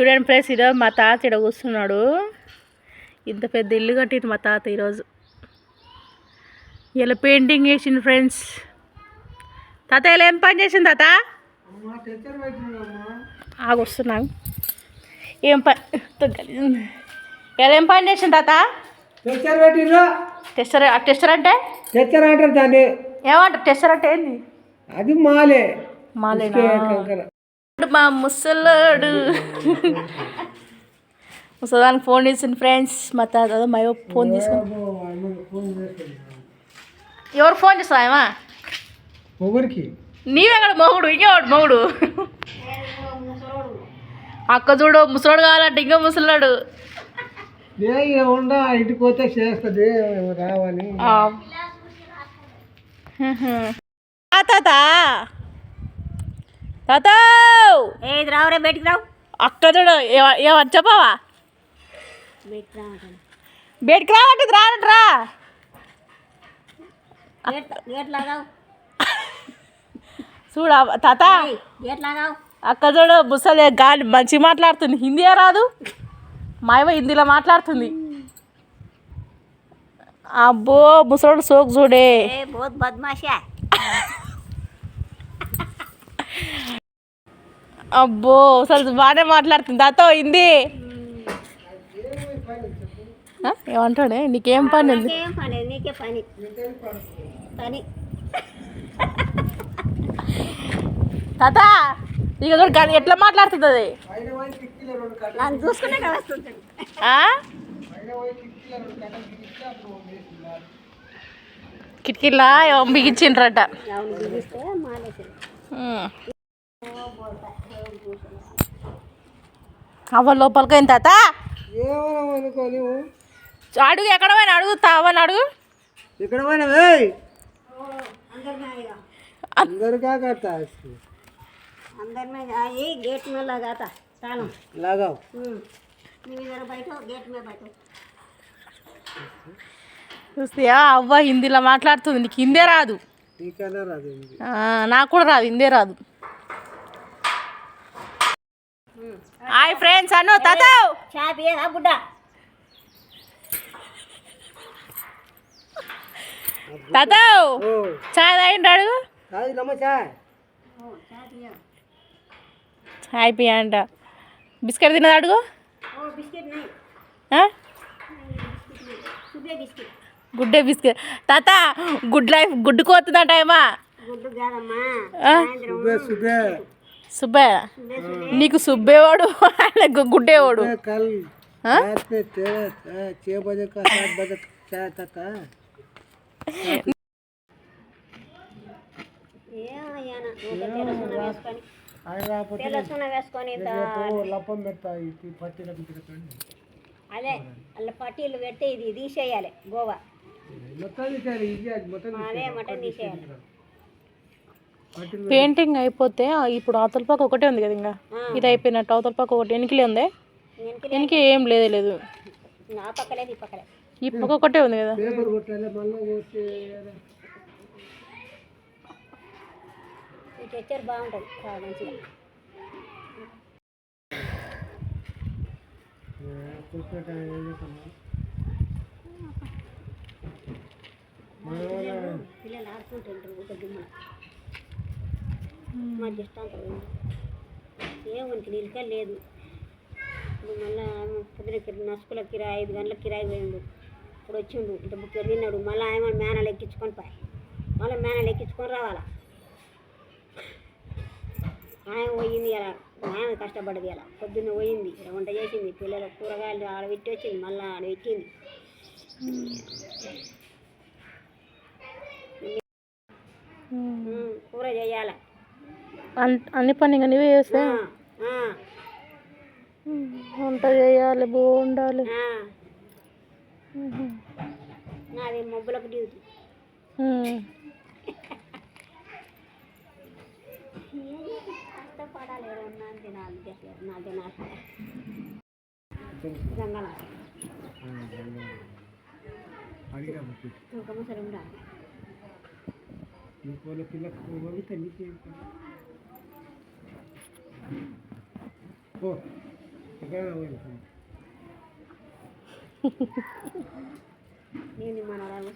చూడండి ఫ్రెండ్స్ ఈరోజు మా తాత ఇక్కడ కూర్చున్నాడు. ఇంత పెద్ద ఇల్లు కట్టిండు మా తాత ఈరోజు. ఇలా పెయింటింగ్ వేసిండు ఫ్రెండ్స్. తాత ఇలా ఏం పని చేసింది తాత? ఆగొస్తున్నాను ఏం పని ఇలా ఏం పని చేసింది తాత? టెస్టర్ టెస్టర్ టెస్టర్ అంటే? టెస్టర్ అంటారు దాన్ని. ఏమంటారు టెస్టర్ అంటే ఏంది? అది మాలే. కంకర మా ముసలాడు. ముసలానికి ఫోన్ చేసింది ఫ్రెండ్స్ మా తాత మా ఫోన్ తీసుకుని. ఎవరు ఫోన్ చేస్తామా ఎవరికి నీవెక్కడ మొగుడు? ఇంకేవాడు మొగుడు? అక్క చూడు ముసలాడు కావాలంటే ఇంకా ముసలాడు. ఇంటికి పోతే చేస్తుంది ఆ. ఆ తాత. తాత! ఏది రావురా బయటికి రావు. అక్క చూడు ఏమ- ఏమని చెప్పావా? బయటికి రావటం. బయటికి రావట్లేదు రానట్రా చూడు తాత. అక్క చూడు ముసలి గాలి మంచిగా మాట్లాడుతుంది. హిందీయే రాదు. మాయవ హిందీలో మాట్లాడుతుంది. అబ్బో ముసలోడు సోకు చూడే. బద్మాషా. అబ్బో అసలు బాగానే మాట్లాడుతుంది. తాతో హిందీ. ఆ, ఏమంటాడే? నీకేం పని ఉంది? తాత ఇక చూడు ఎట్లా మాట్లాడుతుంది అది చూసుకునే? కిటికీలా? బిగించిండ్రట. అవ్వ లోపలికి పోయింది తాత. అడుగు ఎక్కడ పోయినా అడుగు తావని అడుగు. ఇక్కడ పోయినా అందరి అవ్వ హిందీలో మాట్లాడుతుంది. నీకు హిందే రాదు. నీకైనా రాదు నాకు కూడా రాదు. హిందే రాదు. హాయ్ ఫ్రెండ్స్ అను తాత షాప్ ఏదా బుడ్డ తాత ఓ చాయ్ తాగిండు అడుగు చాయ్ పియా అంట బిస్కెట్ తిన్నది అడుగు ఓ బిస్కెట్ నై ఆ? సుబే బిస్కెట్ గుడ్డే బిస్కెట్ తాత గుడ్ లైఫ్ గుడ్డు కోతుందంట ఏమా సుబ్బయ్య? నీకు సుబ్బేవాడు ఆయనకు గుడ్డేవాడు. అదే అలా పట్టీలు పెడితే ఇది తీసేయాలి గోవా. మొత్తం తీసేయాలి అదే మటన్ తీసేయాలి. పెయింటింగ్ అయిపోతే ఇప్పుడు అవతల పక్క ఒకటే ఉంది కదా ఇంకా ఇది అయిపోయినట్టు అవతల పక్క ఒకటి వెనకలే ఉంది. వెనక వెనక ఏం లేదే లేదు. నా పక్కలేదు ఈ పక్క ఒకటే ఉంది కదా. పేపర్ కొట్టాలి మళ్ళీ మా మధ్య ఇష్టం ఏమనికి లేదు. ఇప్పుడు మళ్ళా పొద్దున కిరా నసుకుల కిరాయి ఐదు గంటల కిరాయి పోయిండు. ఇప్పుడు వచ్చిండు ఇంత బుక్కెడు తిన్నాడు? మళ్ళీ ఆయన మేనలు ఎక్కించుకొని పోయి మళ్ళీ మేనలు ఎక్కించుకొని రావాలా? ఆయన పోయింది అలా ఆయన కష్టపడ్డది ఎలా పొద్దున్న పోయింది ఇలా వంట చేసింది పిల్లలకు కూరగాయలు ఆడ పెట్టి వచ్చింది మళ్ళీ ఆడ పెట్టింది ఉమ్, కూర చేయాలి అన్- అన్ని పని ఇంకా నువ్వే చేస్తే వంట చేయాలి బాగుండాలి. నాది మబ్బులకు డ్యూటీ. కష్టపడాలి ఎవరన్నా తినాలి చేసేది Oh, Take away from Ini mana lagi